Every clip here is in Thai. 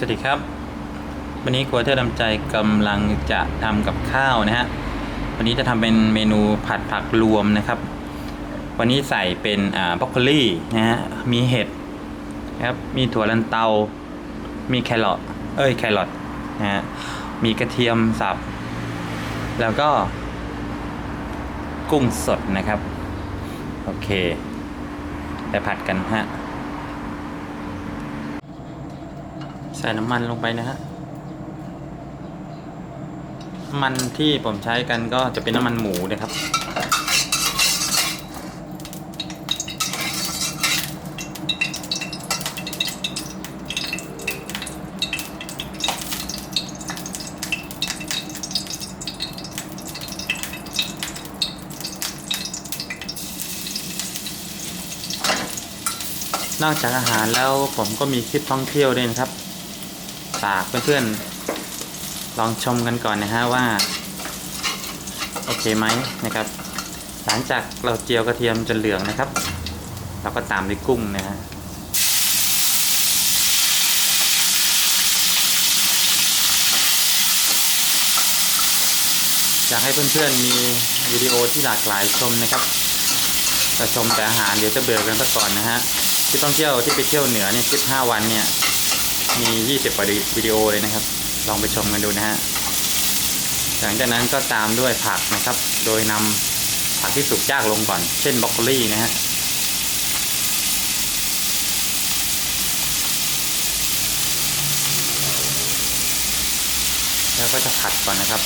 สวัสดีครับ วันนี้ครัวเทอร์ดำใจกำลังจะทำกับข้าวนะฮะวันนี้จะทำเป็นเมนูผัดผักรวมนะครับ วันนี้ใส่เป็นอ่าบรอกโคลีนะฮะมีเห็ดนะครับมีถั่วลันเตา มีแครอทเอ้ยแครอทนะฮะมีกระเทียมสับ แล้วก็ กุ้งสดนะครับ โอเค ไปผัดกันฮะ ใส่น้ำมันลงไปนะฮะน้ำมันที่ผมใช้กันก็จะเป็นน้ำมันหมูนะครับ นอกจากอาหารแล้วผมก็มีคลิปท่องเที่ยวด้วยนะครับ ฝากเพื่อนๆ ลองชมกันก่อนนะฮะว่า โอเคไหมนะครับ หลังจากเราเจียวกระเทียมจนเหลืองนะครับ เราก็ตามด้วยกุ้งนะฮะอยากให้เพื่อนๆมีวิดีโอที่หลากหลายชมนะครับจะชมแต่อาหารเดี๋ยวจะเบื่อกันซะก่อนนะฮะคลิปท่องเที่ยวที่ไปเที่ยวเหนือเนี่ยคลิป5วันเนี่ย มี 20กว่าวิดีโอเลยนะครับ ลองไปชมกันดูนะฮะ หลังจากนั้นก็ตามด้วยผักนะครับ โดยนำผักที่สุกยากลงก่อน เช่นบรอกโคลีนะฮะแล้วก็จะผัดก่อนนะครับ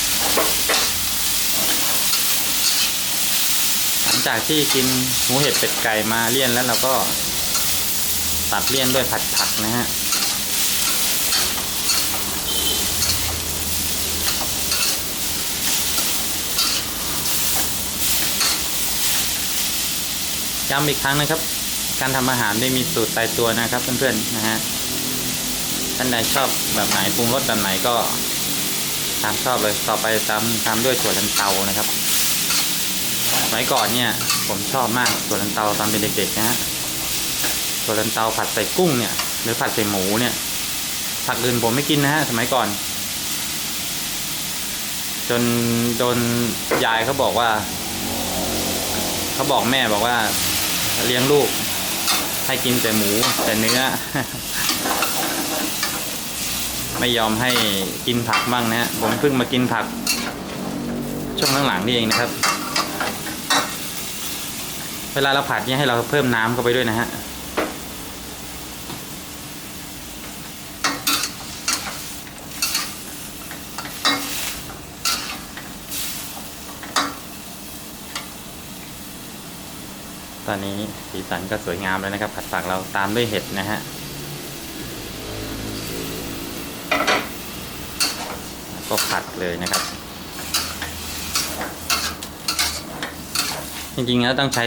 หลังจากที่กินหมูเห็ดเป็ดไก่มาเลี่ยนแล้วเราก็ตัดเลี่ยนด้วยผัดผักนะฮะ ย้ำอีกครั้งนะครับ การทำอาหารไม่มีสูตรตายตัวนะครับเพื่อนๆนะฮะท่านใดชอบแบบไหนปรุงรสแบบไหนก็ตามชอบเลยต่อไปตามตามด้วยถั่วลันเตานะครับสมัยก่อนเนี่ยผมชอบมากถั่วลันเตาตอนเป็นเด็กๆนะฮะถั่วลันเตาผัดใส่กุ้งเนี่ยหรือผัดใส่หมูเนี่ยผักอื่นผมไม่กินนะฮะสมัยก่อน จนโดนยายเขาบอกว่า เขาบอกแม่บอกว่า เลี้ยงลูก ให้กินแต่หมูแต่เนื้อ ไม่ยอมให้กินผักบ้างนะฮะผมเพิ่งมากินผัก ช่วงหลังๆนี่เองนะครับ เวลาเราผัดเนี่ยให้เราเพิ่มน้ำเข้าไปด้วยนะฮะ ตอนนี้สีสันก็สวยงามแล้วนะครับ ผัดผักเราตามด้วยเห็ดนะฮะก็ผัดเลยนะครับ จริงๆแล้วต้องใช้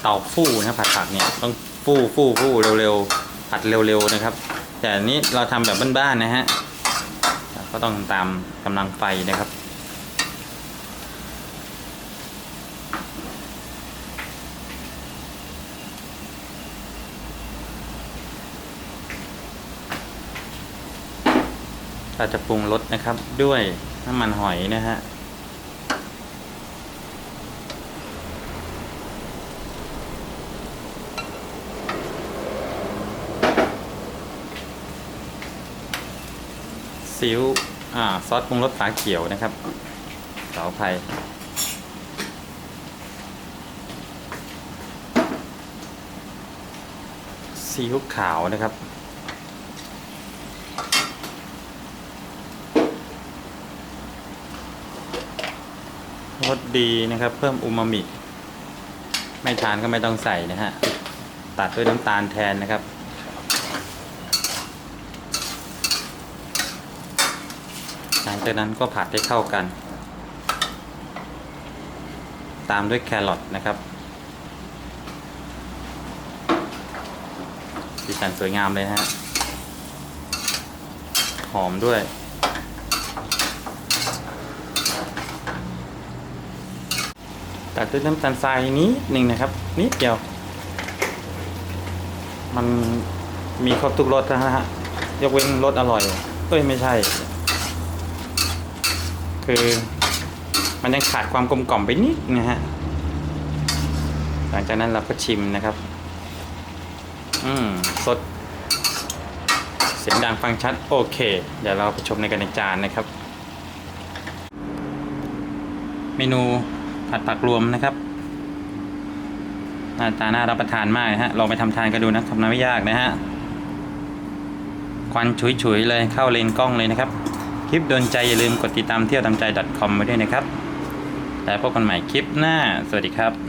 เตาฟู่นะผัดผักเนี่ยต้องฟู่ฟู่ฟู่เร็วๆผัดเร็วๆนะครับ แต่อันนี้เราทำแบบบ้านๆนะฮะก็ต้องตามกำลังไฟนะครับ เราจะปรุงรสนะครับด้วยน้ำมันหอยนะฮะซีอิ๊วอ่าซอสปรุงรสฝาเขียวนะครับเสาไทยซีอิ๊วขาวนะครับ รสดีนะครับ เพิ่มอูมามิ ไม่ทานก็ไม่ต้องใส่นะฮะ ตัดด้วยน้ำตาลแทนนะครับ หลังจากนั้นก็ผัดให้เข้ากัน ตามด้วยแครอทนะครับสีสันสวยงามเลยนะฮะ หอมด้วย ตัดด้วยน้ำตาลทรายนิดหนึ่งนะครับนิดเดียว มันมีครบทุกรสนะฮะยกเว้นรสอร่อยเอ้ยไม่ใช่ คือมันยังขาดความกลมกล่อมไปนิดนะฮะหลังจากนั้นเราก็ชิมนะครับ อืมสด เสียงดังฟังชัด โอเค เดี๋ยวเราไปชมในกันในจานนะครับ เมนู ผัดผักรวมนะครับหน้าตาน่ารับประทานมากนะฮะลองไปทำทานกันดูนะทำน้ำไม่ยากนะฮะควันฉุยๆเลยเข้าเลนกล้องเลยนะครับ คลิปโดนใจอย่าลืมกดติดตามเที่ยวตามใจ .com ไว้ด้วยนะครับ แล้วพบกันใหม่คลิปหน้า สวัสดีครับ